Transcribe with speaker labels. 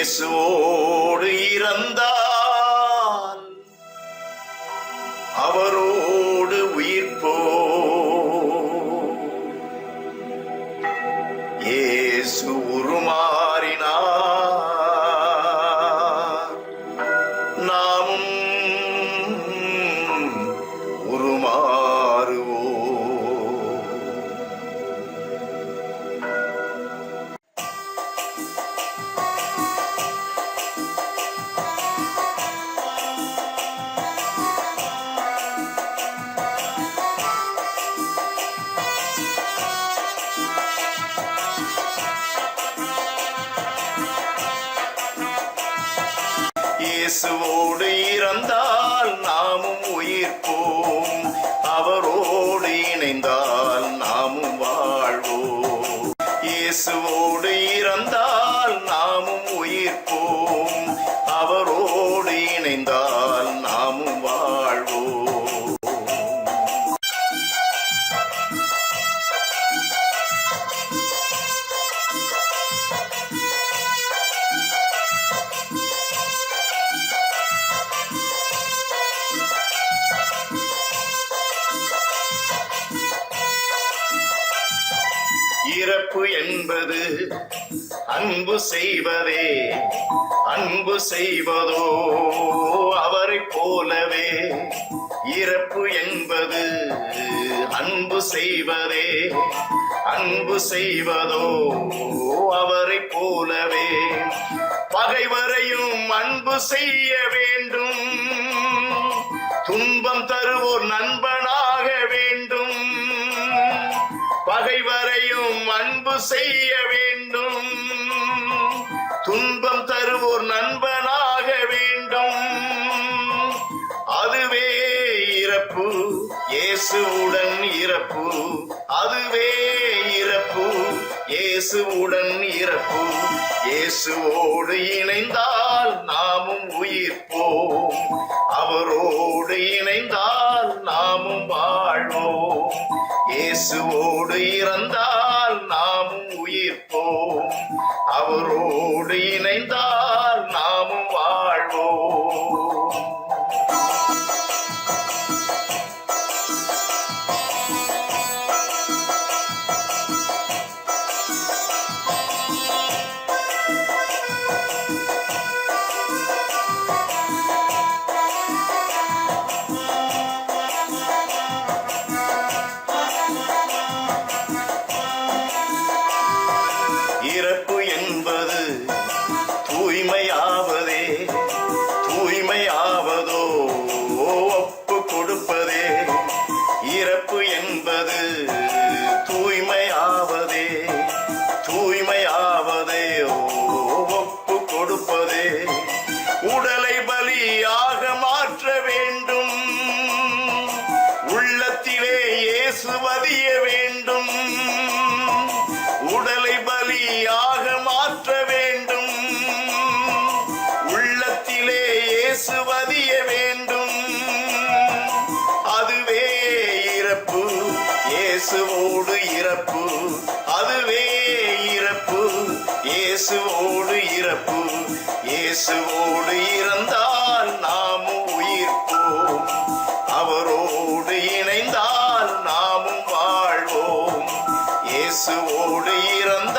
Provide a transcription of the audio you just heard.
Speaker 1: இயேசுவோடு இறந்தான் அவரோடு உயிர்ப்போ இயேசுவோடு இறந்தால் நாமும் உயிர்ப்போம். அவரோடு இணைந்தால் நாமும் வாழ்வோம். இயேசுவோடு இறந்தால் நாமும் உயிர்ப்போம். இறப்பு என்பது அன்பு செய்வதே அன்பு செய்வதோ அவரை போலவே. இறப்பு என்பது அன்பு செய்வதே அன்பு செய்வதோ அவரைப் போலவே. பகைவரையும் அன்பு செய்ய வேண்டும். துன்பம் தருவோர் நண்பனாக பகைவரையும் அன்பு செய்ய வேண்டும். துன்பம் தருவோர் நண்பனாக வேண்டும். அதுவே இறப்பு இயேசுவுடன் இறப்பு. அதுவே இறப்பு இயேசுவுடன் இறப்பு. இயேசுவோடு இணைந்தால் நாமும் உயிர்ப்போம். அவரோடு இயேசுவோடு இறந்தால் நாமும் உயிர்ப்போம். அவரோடு இணைந்தால் பலியாக மாற்ற வேண்டும். உள்ளத்திலே ஏசுவதிய வேண்டும். அதுவே இறப்பு இயேசுவோடு இறப்பு. அதுவே இறப்பு இயேசுவோடு இறப்பு. இயேசுவோடு இறந்தால் நாமும் உயிர்ப்போம். அவரோடு இணைந்தால் நாமும் வாழ்வோம். இயேசுவோடு இறந்த